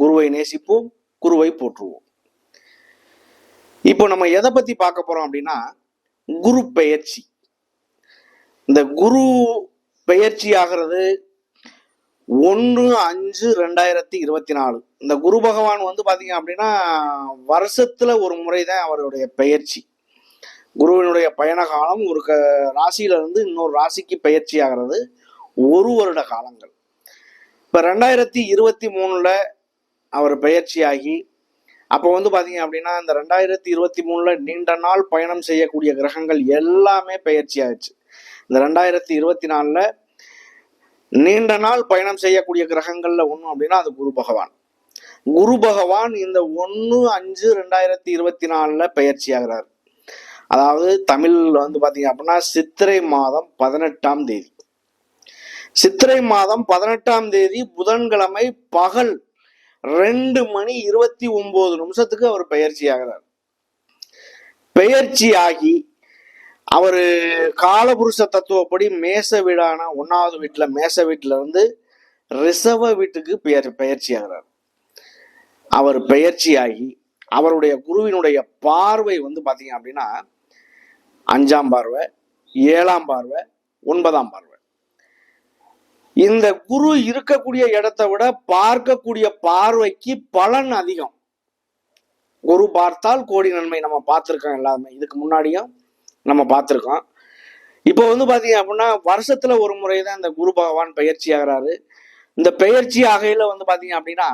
குருவை நேசிப்போம் குருவை போற்றுவோம். இப்போ நம்ம எதை பத்தி பார்க்க போறோம் அப்படின்னா குரு பெயர்ச்சி. இந்த குரு பெயர்ச்சி ஆகிறது ஒன்று அஞ்சு ரெண்டாயிரத்தி இருபத்தி நாலு. இந்த குரு பகவான் வந்து பாத்தீங்க அப்படின்னா வருஷத்துல ஒரு முறை தான் அவருடைய பெயர்ச்சி. குருவினுடைய பயண காலம் ஒரு க ராசியில இருந்து இன்னொரு ராசிக்கு பயிற்சி ஆகிறது ஒரு வருட காலங்கள். இப்ப ரெண்டாயிரத்தி இருபத்தி மூணுல அவர் பெயர்ச்சியாகி அப்போ வந்து பார்த்தீங்க அப்படின்னா இந்த ரெண்டாயிரத்தி இருபத்தி மூணில் நீண்ட நாள் பயணம் செய்யக்கூடிய கிரகங்கள் எல்லாமே பெயர்ச்சி ஆயிடுச்சு இந்த ரெண்டாயிரத்தி இருபத்தி நாலில் நீண்ட நாள் பயணம் செய்யக்கூடிய கிரகங்களில் ஒன்று அப்படின்னா அது குரு பகவான். குரு பகவான் இந்த ஒன்று அஞ்சு ரெண்டாயிரத்தி இருபத்தி நாலில் பெயர்ச்சி ஆகிறார் அதாவது தமிழில் வந்து பார்த்தீங்க அப்படின்னா சித்திரை மாதம் பதினெட்டாம் தேதி. சித்திரை மாதம் பதினெட்டாம் தேதி புதன்கிழமை பகல் ரெண்டு மணி இருபத்தி ஒன்பது நிமிஷத்துக்கு அவர் பெயர்ச்சி ஆகிறார் பெயர்ச்சி ஆகி அவரு காலபுருஷ தத்துவப்படி மேச வீடான ஒன்னாவது வீட்டுல மேச வீட்டுல இருந்து ரிசவ வீட்டுக்கு பெயர் பெயர்ச்சி ஆகிறார் அவர் பெயர்ச்சி ஆகி அவருடைய குருவினுடைய பார்வை வந்து பாத்தீங்க அப்படின்னா அஞ்சாம் பார்வை ஏழாம் பார்வை ஒன்பதாம் பார்வை. இந்த குரு இருக்கக்கூடிய இடத்தை விட பார்க்கக்கூடிய பார்வைக்கு பலன் அதிகம். குரு பார்த்தால் கோடி நன்மை நம்ம பார்த்துருக்கோம் எல்லாருமே. இதுக்கு முன்னாடியும் நம்ம பார்த்துருக்கோம். இப்போ வந்து பார்த்தீங்க அப்படின்னா வருஷத்துல ஒரு முறை தான் இந்த குரு பகவான் பயிற்சி ஆகிறாரு. இந்த பெயர்ச்சி ஆகையில வந்து பாத்தீங்க அப்படின்னா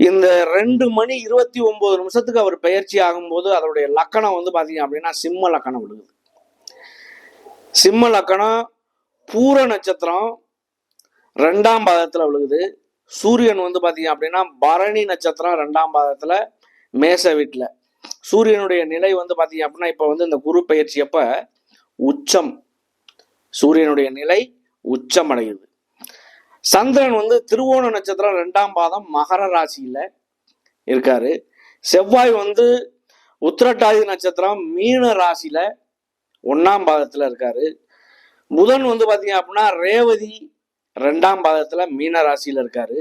இந்த ரெண்டு மணி இருபத்தி ஒன்பது நிமிஷத்துக்கு அவர் பெயர்ச்சி ஆகும்போது அதனுடைய லக்கணம் வந்து பாத்தீங்க அப்படின்னா சிம்ம லக்கணம் விடுது. சிம்ம லக்கணம் பூர நட்சத்திரம் ரெண்டாம் பாதத்துல விழுகுது. சூரியன் வந்து பாத்தீங்க அப்படின்னா பரணி நட்சத்திரம் ரெண்டாம் பாதத்துல மேச வீட்டுல. சூரியனுடைய நிலை வந்து பாத்தீங்க அப்படின்னா இப்ப வந்து இந்த குரு பயிற்சி அப்ப உச்சம். சூரியனுடைய நிலை உச்சம் அடையுது. சந்திரன் வந்து திருவோண நட்சத்திரம் ரெண்டாம் பாதம் மகர ராசியில இருக்காரு. செவ்வாய் வந்து உத்திரட்டாதி நட்சத்திரம் மீன ராசியில ஒன்னாம் பாதத்துல இருக்காரு. புதன் வந்து பாத்தீங்க அப்படின்னா ரேவதி ரெண்டாம் பாதத்துல மீன ராசியில இருக்காரு.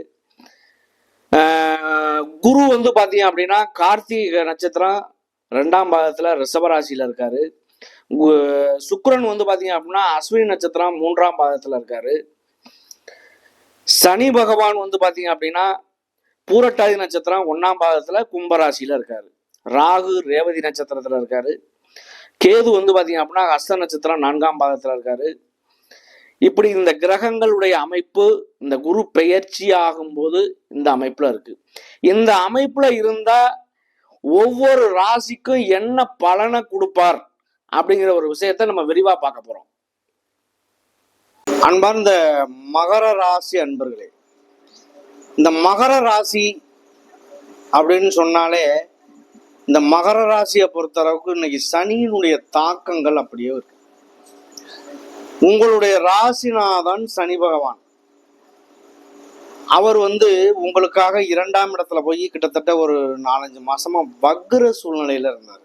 குரு வந்து பாத்தீங்க அப்படின்னா கார்த்திகை நட்சத்திரம் ரெண்டாம் பாதத்துல ரிஷபராசியில இருக்காரு. சுக்கரன் வந்து பாத்தீங்க அப்படின்னா அஸ்வினி நட்சத்திரம் மூன்றாம் பாதத்துல இருக்காரு. சனி பகவான் வந்து பாத்தீங்க அப்படின்னா பூரட்டாதி நட்சத்திரம் ஒன்னாம் பாதத்துல கும்பராசியில இருக்காரு. ராகு ரேவதி நட்சத்திரத்துல இருக்காரு. கேது வந்து பார்த்தீங்க அப்படின்னா ஹஸ்த நட்சத்திரம் நான்காம் பாதத்தில் இருக்காரு. இப்படி இந்த கிரகங்களுடைய அமைப்பு இந்த குரு பெயர்ச்சி ஆகும்போது இந்த அமைப்புல இருக்கு. இந்த அமைப்புல இருந்தா ஒவ்வொரு ராசிக்கும் என்ன பலனை கொடுப்பார் அப்படிங்கிற ஒரு விஷயத்த நம்ம விரிவா பார்க்க போறோம். அன்பார்ந்த மகர ராசி அன்பர்களே இந்த மகர ராசி அப்படின்னு சொன்னாலே இந்த மகர ராசியை பொறுத்த அளவுக்கு இன்னைக்கு சனியினுடைய தாக்கங்கள் அப்படியே இருக்கு. உங்களுடைய ராசிநாதன் சனி பகவான். அவர் வந்து உங்களுக்காக இரண்டாம் இடத்துல போய் கிட்டத்தட்ட ஒரு நாலஞ்சு மாசமா வக்ர சூழ்நிலையில இருந்தார்.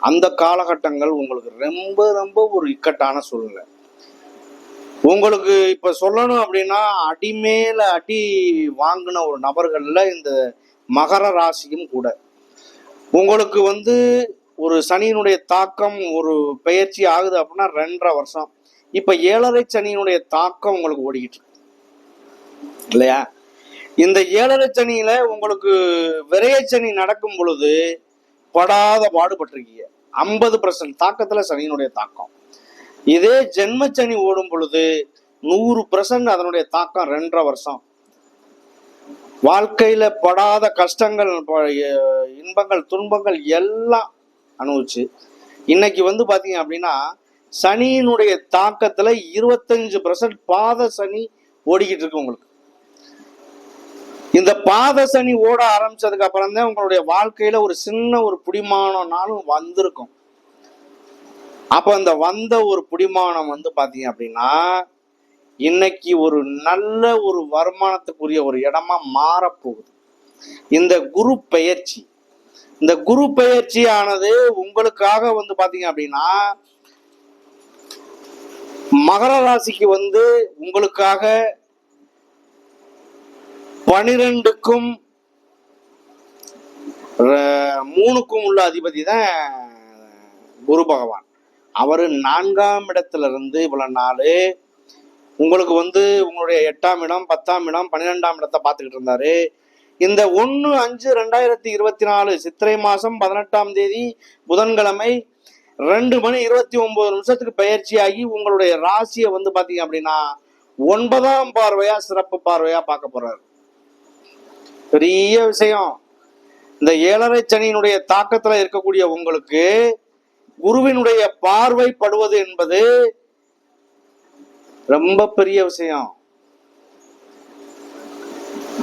அந்த காலகட்டங்கள் உங்களுக்கு ரொம்ப ரொம்ப ஒரு இக்கட்டான சூழ்நிலை. உங்களுக்கு இப்ப சொல்லணும் அப்படின்னா அடிமேல அடி வாங்கின ஒரு நபர்கள்ல இந்த மகர ராசியும் கூட. உங்களுக்கு வந்து ஒரு சனியினுடைய தாக்கம் ஒரு பெயர்ச்சி ஆகுது அப்படின்னா ரெண்டரை வருஷம். இப்ப ஏழரை சனியினுடைய தாக்கம் உங்களுக்கு ஓடிக்கிட்டு இல்லையா? இந்த ஏழரை சனியில உங்களுக்கு விரைய சனி நடக்கும் பொழுது படாத பாடுபட்டிருக்கீங்க. ஐம்பது பர்சன்ட் தாக்கத்துல சனியினுடைய தாக்கம். இதே ஜென்மச்சனி ஓடும் பொழுது நூறு பர்சன்ட் அதனுடைய தாக்கம் ரெண்டரை வருஷம். வாழ்க்கையில படாத கஷ்டங்கள் இன்பங்கள் துன்பங்கள் எல்லாம் அனுபவிச்சு இன்னைக்கு வந்து பாத்தீங்க அப்படின்னா சனியினுடைய தாக்கத்துல இருபத்தஞ்சு பர்சன்ட் பாத சனி ஓடிக்கிட்டு இருக்கு உங்களுக்கு. இந்த பாத சனி ஓட ஆரம்பிச்சதுக்கு அப்புறம் தான் உங்களுடைய வாழ்க்கையில ஒரு சின்ன ஒரு பிடிமானம்னாலும் வந்திருக்கும். அப்ப அந்த வந்த ஒரு பிடிமானம் வந்து பாத்தீங்க அப்படின்னா இன்னைக்கு ஒரு நல்ல ஒரு வருமானத்துக்குரிய ஒரு இடமா மாறப்போகுது. இந்த குரு பெயர்ச்சி. இந்த குரு பெயர்ச்சி ஆனது உங்களுக்காக வந்து பாத்தீங்க அப்படின்னா மகர ராசிக்கு வந்து உங்களுக்காக பனிரெண்டுக்கும் மூணுக்கும் உள்ள அதிபதி தான் குரு பகவான். அவர் நான்காம் இடத்துல இருந்து இவ்வளவு நாள் உங்களுக்கு வந்து உங்களுடைய எட்டாம் இடம் பத்தாம் இடம் பன்னிரெண்டாம் இடத்தை பார்த்துக்கிட்டு இருந்தாரு. இந்த ஒன்று அஞ்சு ரெண்டாயிரத்தி இருபத்தி நாலு சித்திரை மாதம் பதினெட்டாம் தேதி புதன்கிழமை ரெண்டு மணி இருபத்தி ஒன்பது நிமிஷத்துக்கு பயிற்சியாகி உங்களுடைய ராசியை வந்து பார்த்தீங்க அப்படின்னா ஒன்பதாம் பார்வையா சிறப்பு பார்வையா பார்க்க போறாரு. பெரிய விஷயம். இந்த ஏழரை சனியினுடைய தாக்கத்துல இருக்கக்கூடிய உங்களுக்கு குருவினுடைய பார்வை படுவது என்பது ரொம்ப பெரிய விஷயம்.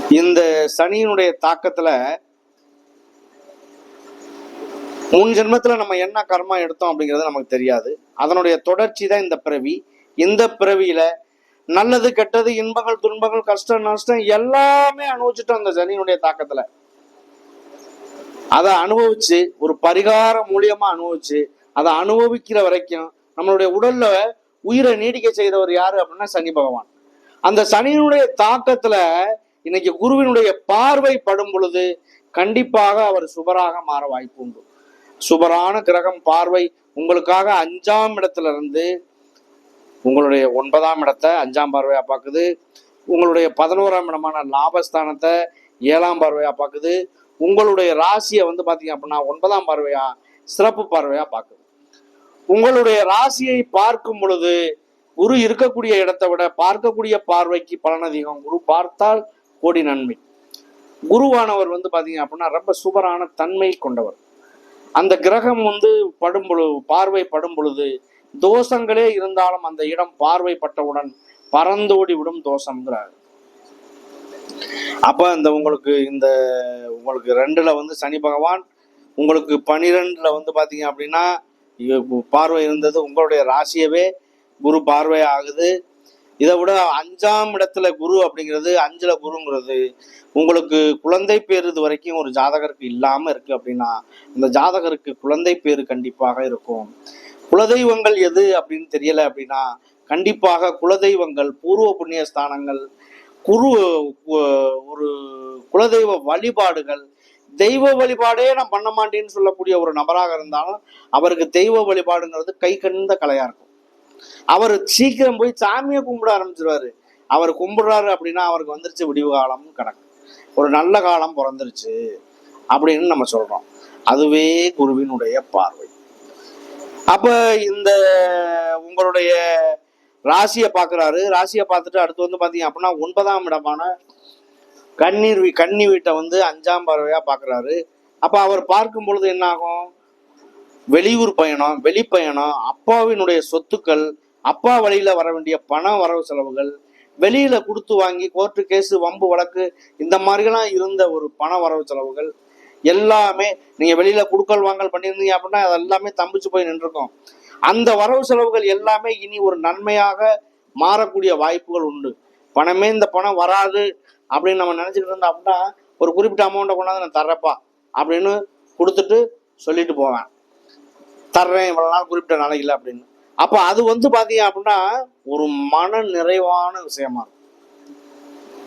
இந்த சனியினுடைய தாக்கத்துல முன் ஜென்மத்துல நம்ம என்ன கர்மா எடுத்தோம் அப்படிங்கிறது நமக்கு தெரியாது. அதனுடைய தொடர்ச்சி தான் இந்த பிறவி. இந்த பிறவியில நல்லது கெட்டது இன்பங்கள் துன்பங்கள் கஷ்டம் நஷ்டம் எல்லாமே அனுபவிச்சுட்டோம் அந்த சனியினுடைய தாக்கத்துல. அதை அனுபவிச்சு ஒரு பரிகாரம் மூலியமா அனுபவிச்சு அதை அனுபவிக்கிற வரைக்கும் நம்மளுடைய உடல்ல உயிரை நீடிக்க செய்தவர் யாரு அப்படின்னா சனி பகவான். அந்த சனியினுடைய தாக்கத்துல இன்னைக்கு குருவினுடைய பார்வை படும் பொழுது கண்டிப்பாக அவர் சுபராக மாற வாய்ப்பு உண்டு. சுபரான கிரகம் பார்வை உங்களுக்காக அஞ்சாம் இடத்துல இருந்து உங்களுடைய ஒன்பதாம் இடத்தை அஞ்சாம் பார்வையா பார்க்குது. உங்களுடைய பதினோராம் இடமான லாபஸ்தானத்தை ஏழாம் பார்வையா பார்க்குது. உங்களுடைய ராசியை வந்து பார்த்தீங்க அப்படின்னா ஒன்பதாம் பார்வையா சிறப்பு பார்வையா பார்க்குது. உங்களுடைய ராசியை பார்க்கும் பொழுது குரு இருக்கக்கூடிய இடத்தை விட பார்க்கக்கூடிய பார்வைக்கு பலன் அதிகம். குரு பார்த்தால் கோடி நன்மை. குருவானவர் வந்து பார்த்தீங்க அப்படின்னா ரொம்ப சுபரான தன்மை கொண்டவர். அந்த கிரகம் வந்து படும் பொழுது பார்வை படும் பொழுது தோஷங்களே இருந்தாலும் அந்த இடம் பார்வைப்பட்டவுடன் பறந்தோடி விடும் தோஷம்ங்கிறார். அப்ப இந்த உங்களுக்கு இந்த உங்களுக்கு ரெண்டுல வந்து சனி பகவான் உங்களுக்கு பனிரெண்டுல வந்து பாத்தீங்க அப்படின்னா பார்வை இருந்தது. உங்களுடைய ராசியவே குரு பார்வை ஆகுது. இதை விட அஞ்சாம் இடத்துல குரு அப்படிங்கிறது அஞ்சுல குருங்கிறது உங்களுக்கு குழந்தை பேர் இது வரைக்கும் ஒரு ஜாதகருக்கு இல்லாம இருக்கு அப்படின்னா அந்த ஜாதகருக்கு குழந்தை பேரு கண்டிப்பாக இருக்கும். குலதெய்வங்கள் எது அப்படின்னு தெரியல அப்படின்னா கண்டிப்பாக குலதெய்வங்கள் பூர்வ புண்ணிய ஸ்தானங்கள் குரு ஒரு குலதெய்வ வழிபாடுகள் தெய்வ வழிபாடே நான் பண்ண மாட்டேன்னு சொல்லக்கூடிய ஒரு நபராக இருந்தாலும் அவருக்கு தெய்வ வழிபாடுங்கிறது கை கண்ட கலையா இருக்கும். அவர் சீக்கிரம் போய் சாமியை கும்பிட ஆரம்பிச்சிருவாரு. அவர் கும்பிடுறாரு அப்படின்னா அவருக்கு வந்துருச்சு விடிவு காலம் கணக்கு. ஒரு நல்ல காலம் பிறந்துருச்சு அப்படின்னு நம்ம சொல்றோம். அதுவே குருவினுடைய பார்வை. அப்ப இந்த உங்களுடைய ராசியை பார்க்குறாரு. ராசியை பார்த்துட்டு அடுத்து வந்து பார்த்தீங்க அப்படின்னா ஒன்பதாம் இடமான கண்ணீர் கண்ணி கன்னி வீட்டை வந்து அஞ்சாம் பார்வையா பார்க்குறாரு அப்ப அவர் பார்க்கும் பொழுது என்ன ஆகும் வெளியூர் பயணம் வெளிப்பயணம் அப்பாவினுடைய சொத்துக்கள் அப்பா வழியில வர வேண்டிய பண வரவு செலவுகள் வெளியில கொடுத்து வாங்கி கோர்ட்டு கேஸு வம்பு வழக்கு இந்த மாதிரிலாம் இருந்த ஒரு பண வரவு செலவுகள் எல்லாமே நீங்க வெளியில குடுக்கல் வாங்கல் பண்ணியிருந்தீங்க அப்படின்னா அது எல்லாமே தம்பிச்சு போய் நின்றுருக்கும் அந்த வரவு செலவுகள் எல்லாமே இனி ஒரு நன்மையாக மாறக்கூடிய வாய்ப்புகள் உண்டு. பணமே இந்த பணம் வராது. அப்படின்னு நம்ம நினச்சிக்கிட்டு இருந்தோம் அப்படின்னா ஒரு குறிப்பிட்ட அமௌண்ட்டை கொண்டாந்து நான் தர்றப்பா அப்படின்னு கொடுத்துட்டு சொல்லிட்டு போவேன். தர்றேன் இவ்வளோ நாள் குறிப்பிட்ட நாளைக்கு அப்படின்னு. அப்போ அது வந்து பார்த்தீங்க அப்படின்னா ஒரு மன நிறைவான விஷயமா இருக்கும்.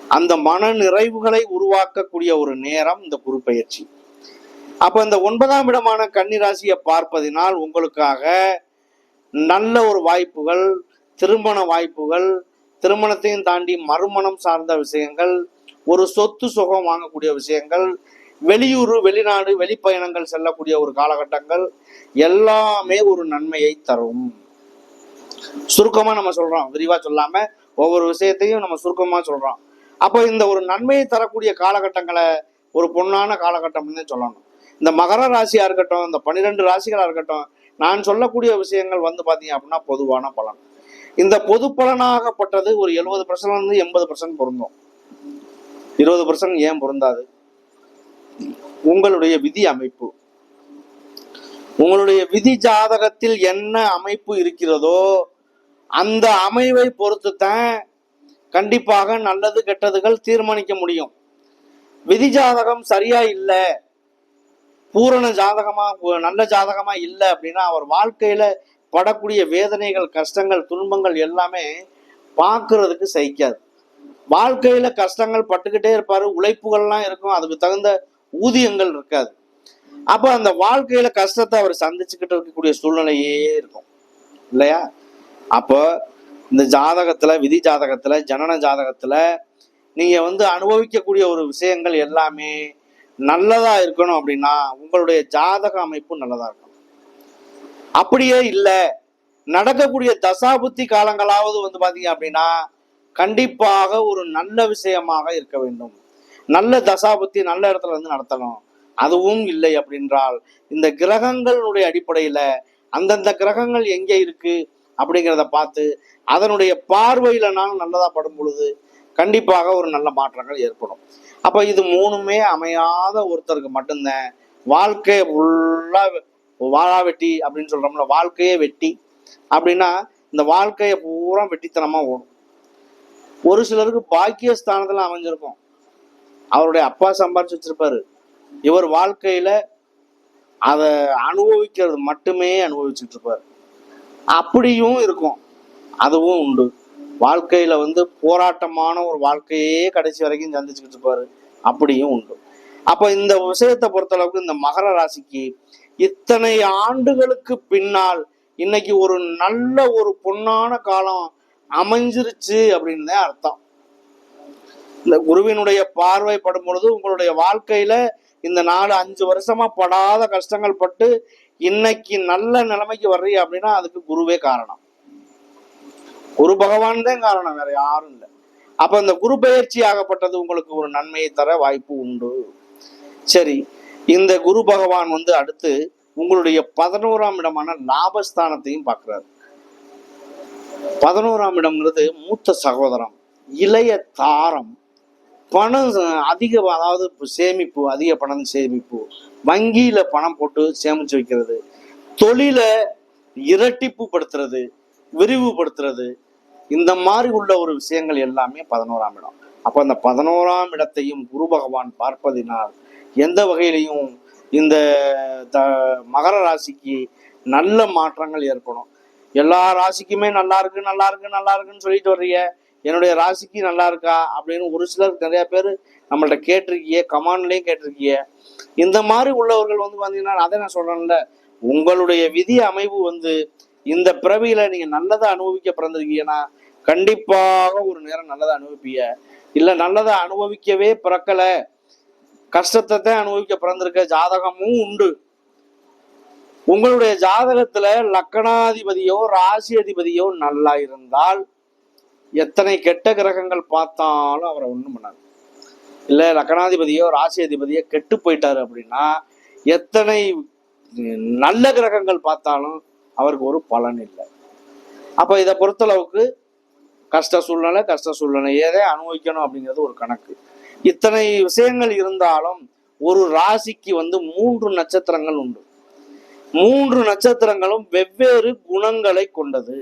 அந்த மன நிறைவுகளை உருவாக்கக்கூடிய ஒரு நேரம் இந்த குரு அப்போ அப்ப இந்த ஒன்பதாம் இடமான கன்னிராசியை பார்ப்பதினால் உங்களுக்காக நல்ல ஒரு வாய்ப்புகள் திருமண வாய்ப்புகள் திருமணத்தையும் தாண்டி மறுமணம் சார்ந்த விஷயங்கள் ஒரு சொத்து சுகம் வாங்கக்கூடிய விஷயங்கள் வெளியூர் வெளிநாடு வெளிப்பயணங்கள் செல்லக்கூடிய ஒரு காலகட்டங்கள் எல்லாமே ஒரு நன்மையை தரும். சுருக்கமா நம்ம சொல்றோம் விரிவா சொல்லாம ஒவ்வொரு விஷயத்தையும் நம்ம சுருக்கமா சொல்றோம். அப்போ இந்த ஒரு நன்மையை தரக்கூடிய காலகட்டங்களை ஒரு பொன்னான காலகட்டம்னு சொல்லணும். இந்த மகர ராசியா இருக்கட்டும் இந்த பன்னிரெண்டு ராசிகளா இருக்கட்டும் நான் சொல்லக்கூடிய விஷயங்கள் வந்து பாத்தீங்க அப்படின்னா பொதுவான பலன். இந்த பொது பலனாகப்பட்டது ஒரு எழுபது பர்சன்ட் வந்து எண்பது பர்சன்ட் பொருந்தும். இருபது பர்சன்ட் ஏன் பொருந்தாது? உங்களுடைய விதி அமைப்பு. உங்களுடைய விதி ஜாதகத்தில் என்ன அமைப்பு இருக்கிறதோ அந்த அமைவை பொறுத்து தான் கண்டிப்பாக நல்லது கெட்டதுகள் தீர்மானிக்க முடியும். விதி ஜாதகம் சரியா இல்லை பூரண ஜாதகமா நல்ல ஜாதகமா இல்லை அப்படின்னா அவர் வாழ்க்கையில படக்கூடிய வேதனைகள் கஷ்டங்கள் துன்பங்கள் எல்லாமே பார்க்கறதுக்கு சகிக்காது. வாழ்க்கையில கஷ்டங்கள் பட்டுக்கிட்டே இருப்பாரு உழைப்புகள்லாம் இருக்கும் அதுக்கு தகுந்த ஊதியங்கள் இருக்காது. அப்போ அந்த வாழ்க்கையில கஷ்டத்தை அவர் சந்திச்சுக்கிட்டு இருக்கக்கூடிய சூழ்நிலையே இருக்கும். இல்லையா? அப்போ இந்த ஜாதகத்துல விதி ஜாதகத்துல ஜனன ஜாதகத்துல நீங்க வந்து அனுபவிக்கக்கூடிய ஒரு விஷயங்கள் எல்லாமே நல்லதா இருக்கணும் அப்படின்னா உங்களுடைய ஜாதக அமைப்பு நல்லதா இருக்கணும். அப்படியே இல்லை நடக்கக்கூடிய தசாபுத்தி காலங்களாவது வந்து பாத்தீங்க அப்படின்னா கண்டிப்பாக ஒரு நல்ல விஷயமாக இருக்க வேண்டும். நல்ல தசாபத்தி நல்ல இடத்துல வந்து நடத்தணும். அதுவும் இல்லை அப்படின்றால் இந்த கிரகங்களுடைய அடிப்படையில அந்தந்த கிரகங்கள் எங்கே இருக்கு அப்படிங்கிறத பார்த்து அதனுடைய பார்வையில நான் நல்லதா படும் பொழுது கண்டிப்பாக ஒரு நல்ல மாற்றங்கள் ஏற்படும். அப்ப இது மூணுமே அமையாத ஒருத்தருக்கு மட்டும்தான். வாழ்க்கை ஃபுல்லா வாழா வெட்டி அப்படின்னு சொல்றோம்ல வாழ்க்கையே வெட்டி. அப்படின்னா இந்த வாழ்க்கையை பூரா வெட்டித்தனமா ஓடும். ஒரு சிலருக்கு பாக்கியஸ்தானத்துல அமைஞ்சிருக்கும். அவருடைய அப்பா சம்பாரிச்சு வச்சிருப்பாரு. இவர் வாழ்க்கையில அதை அனுபவிக்கிறது மட்டுமே அனுபவிச்சுட்டு இருப்பாரு. அப்படியும் இருக்கும். அதுவும் உண்டு. வாழ்க்கையில வந்து போராட்டமான ஒரு வாழ்க்கையே கடைசி வரைக்கும் சந்திச்சுக்கிட்டு இருப்பாரு. அப்படியும் உண்டு. அப்ப இந்த விஷயத்தை பொறுத்தளவுக்கு இந்த மகர ராசிக்கு இத்தனை ஆண்டுகளுக்கு பின்னால் இன்னைக்கு ஒரு நல்ல ஒரு பொன்னான காலம் அமைஞ்சிருச்சு அப்படின்னு தான் அர்த்தம். இந்த குருவினுடைய பார்வை படும் பொழுது உங்களுடைய வாழ்க்கையில இந்த நாலு அஞ்சு வருஷமா படாத கஷ்டங்கள் பட்டு இன்னைக்கு நல்ல நிலைமைக்கு வர்றீங்க அப்படின்னா அதுக்கு குருவே காரணம். குரு பகவான் தான் காரணம் வேற யாரும் இல்லை. அப்ப இந்த குரு பயிற்சி ஆகப்பட்டது உங்களுக்கு ஒரு நன்மையை தர வாய்ப்பு உண்டு. சரி இந்த குரு பகவான் வந்து அடுத்து உங்களுடைய பதினோராம் இடமான லாபஸ்தானத்தையும் பார்க்கிறாரு. பதினோராம் இடம்ங்கிறது மூத்த சகோதரம். இளைய தாரம். பணம் அதிக அதாவது சேமிப்பு அதிக பணம் சேமிப்பு. வங்கியில பணம் போட்டு சேமிச்சு வைக்கிறது. தொழிலை இரட்டிப்பு படுத்துறது விரிவுபடுத்துறது. இந்த மாதிரி உள்ள ஒரு விஷயங்கள் எல்லாமே பதினோராம் இடம். அப்ப அந்த பதினோராம் இடத்தையும் குரு பகவான் பார்ப்பதினால் எந்த வகையிலையும் இந்த த மகர ராசிக்கு நல்ல மாற்றங்கள் ஏற்படும். எல்லா ராசிக்குமே நல்லா இருக்கு நல்லா இருக்கு நல்லா இருக்குன்னு சொல்லிட்டு வர்றீங்க. என்னுடைய ராசிக்கு நல்லா இருக்கா அப்படின்னு ஒரு சிலர் நிறைய பேர் நம்மள்ட்ட கேட்டிருக்கீங்க கமாண்ட்லயும் கேட்டிருக்கீங்க. இந்த மாதிரி உள்ளவர்கள் வந்து பாத்தீங்கன்னா அதை நான் சொல்றேன்ல உங்களுடைய விதி அமைவு வந்து இந்த பிறவியில நீங்க நல்லதை அனுபவிக்க பிறந்திருக்கீங்கன்னா கண்டிப்பாக ஒரு நேரம் நல்லதை அனுபவிப்பீங்க. இல்ல நல்லதை அனுபவிக்கவே பிறக்கல. கஷ்டத்தை தான் அனுபவிக்க பிறந்திருக்க ஜாதகமும் உண்டு. உங்களுடைய ஜாதகத்துல லக்கணாதிபதியோ ராசி அதிபதியோ நல்லா இருந்தால் எத்தனை கெட்ட கிரகங்கள் பார்த்தாலும் அவரை ஒண்ணும் பண்ணாது. இல்ல லக்கணாதிபதியோ ராசி அதிபதியோ கெட்டு போயிட்டாரு அப்படின்னா எத்தனை நல்ல கிரகங்கள் பார்த்தாலும் அவருக்கு ஒரு பலன் இல்லை. அப்ப இதை பொறுத்தளவுக்கு கஷ்ட சூழ்நிலை கஷ்ட சூழ்நிலையே அனுபவிக்கணும் அப்படிங்கிறது ஒரு கணக்கு. இத்தனை விஷயங்கள் இருந்தாலும் ஒரு ராசிக்கு வந்து மூன்று நட்சத்திரங்கள் உண்டு. மூன்று நட்சத்திரங்களும் வெவ்வேறு குணங்களை கொண்டது.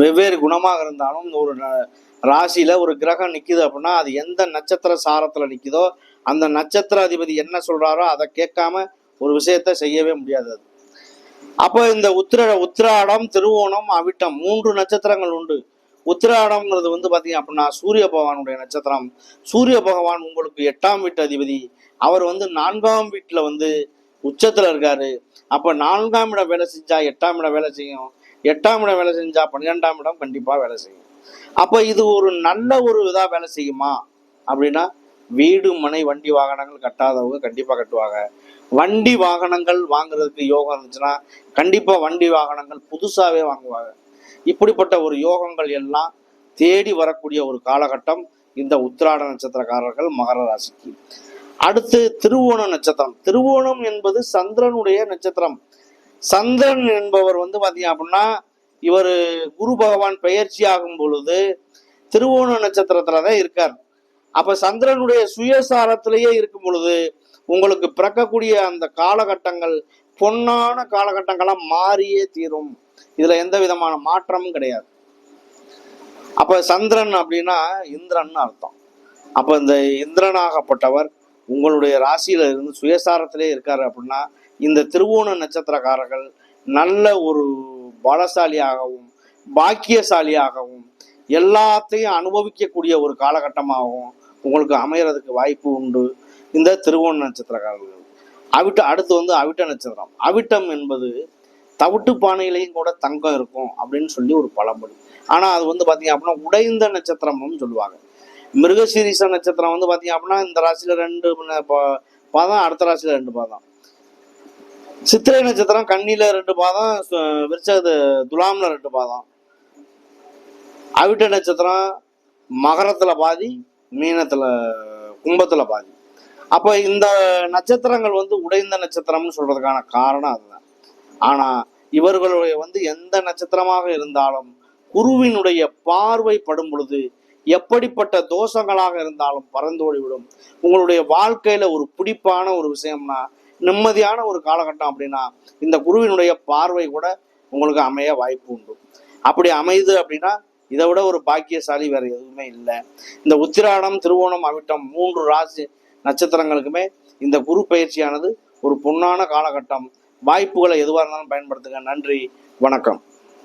வெவ்வேறு குணமாக இருந்தாலும் ஒரு ராசியில ஒரு கிரகம் நிக்குது அப்படின்னா அது எந்த நட்சத்திர சாரத்துல நிக்குதோ அந்த நட்சத்திர அதிபதி என்ன சொல்றாரோ அதை கேட்காம ஒரு விஷயத்த செய்யவே முடியாது அது. அப்போ இந்த உத்திர உத்திராடம் திருவோணம் அவிட்டம் மூன்று நட்சத்திரங்கள் உண்டு. உத்திராடம்ங்கிறது வந்து பாத்தீங்க அப்படின்னா சூரிய பகவானுடைய நட்சத்திரம். சூரிய பகவான் உங்களுக்கு எட்டாம் வீட்டு அதிபதி. அவர் வந்து நான்காம் வீட்டுல வந்து உச்சத்துல இருக்காரு. அப்ப நான்காம் இடம் வேலை செஞ்சா எட்டாம் இடம் வேலை செய்யும். எட்டாம் இடம் வேலை செஞ்சா பன்னிரெண்டாம் இடம் கண்டிப்பா வேலை செய்யும். அப்ப இது ஒரு நல்ல ஒரு இதா வேலை செய்யுமா? அப்படின்னா வீடு மனை வண்டி வாகனங்கள் கட்டாதவங்க கண்டிப்பா கட்டுவாங்க. வண்டி வாகனங்கள் வாங்குறதுக்கு யோகம் இருந்துச்சுன்னா கண்டிப்பா வண்டி வாகனங்கள் புதுசாவே வாங்குவாங்க. இப்படிப்பட்ட ஒரு யோகங்கள் எல்லாம் தேடி வரக்கூடிய ஒரு காலகட்டம் இந்த உத்திராட நட்சத்திரக்காரர்கள் மகர ராசிக்கு. அடுத்து திருவோண நட்சத்திரம். திருவோணம் என்பது சந்திரனுடைய நட்சத்திரம். சந்திரன் என்பவர் வந்து பாத்தீங்க அப்படின்னா இவர் குரு பகவான் பெயர்ச்சி ஆகும் பொழுது திருவோண நட்சத்திரத்துல தான் இருக்கார். அப்ப சந்திரனுடைய சுயசாரத்திலேயே இருக்கும் பொழுது உங்களுக்கு பிறக்கக்கூடிய அந்த காலகட்டங்கள் பொன்னான காலகட்டங்களா மாறியே தீரும். இதுல எந்த விதமான மாற்றமும் கிடையாது. அப்ப சந்திரன் அப்படின்னா இந்திரன் அர்த்தம். அப்ப இந்த இந்திரனாகப்பட்டவர் உங்களுடைய ராசியில இருந்து சுயசாரத்திலே இருக்காரு அப்படின்னா இந்த திருவோண நட்சத்திரக்காரர்கள் நல்ல ஒரு பலசாலியாகவும் பாக்கியசாலியாகவும் எல்லாத்தையும் அனுபவிக்கக்கூடிய ஒரு காலகட்டமாகவும் உங்களுக்கு அமையறதுக்கு வாய்ப்பு உண்டு. இந்த திருவோண நட்சத்திரக்காரர்கள். அவிட்ட அடுத்து வந்து அவிட்ட நட்சத்திரம். அவிட்டம் என்பது தவிட்டு பானையிலையும் கூட தங்கம் இருக்கும் அப்படின்னு சொல்லி ஒரு பழமொழி. ஆனால் அது வந்து பார்த்தீங்க அப்படின்னா உடைந்த நட்சத்திரம்னு சொல்லுவாங்க. மிருகசீரிச நட்சத்திரம் வந்து பாத்தீங்க அப்படின்னா இந்த ராசியில் ரெண்டு பாதம் அடுத்த ராசியில் ரெண்டு பாதம். சித்திரை நட்சத்திரம் கண்ணியில் ரெண்டு பாதம் விரிச்சது துலாமில் ரெண்டு பாதம். அவிட்ட நட்சத்திரம் மகரத்துல பாதி மீனத்துல கும்பத்துல பாதி. அப்ப இந்த நட்சத்திரங்கள் வந்து உடைந்த நட்சத்திரம்னு சொல்றதுக்கான காரணம் அதுதான். ஆனா இவர்களுடைய வந்து எந்த நட்சத்திரமாக இருந்தாலும் குருவினுடைய பார்வை படும் பொழுது எப்படிப்பட்ட தோஷங்களாக இருந்தாலும் பறந்தோடிவிடும் உங்களுடைய வாழ்க்கையில ஒரு பிடிப்பான ஒரு விஷயம்னா நிம்மதியான ஒரு காலகட்டம் அப்படின்னா இந்த குருவினுடைய பார்வை கூட உங்களுக்கு அமைய வாய்ப்பு உண்டு. அப்படி அமையுது அப்படின்னா இதை விட ஒரு பாக்கியசாலி வேற எதுவுமே இல்லை. இந்த உத்திராடம் திருவோணம் அவிட்டம் மூன்று ராசி நட்சத்திரங்களுக்குமே இந்த குரு பயிற்சியானது ஒரு பொன்னான காலகட்டம். வாய்ப்புகளை எதுவாக இருந்தாலும் பயன்படுத்துங்க. நன்றி. வணக்கம்.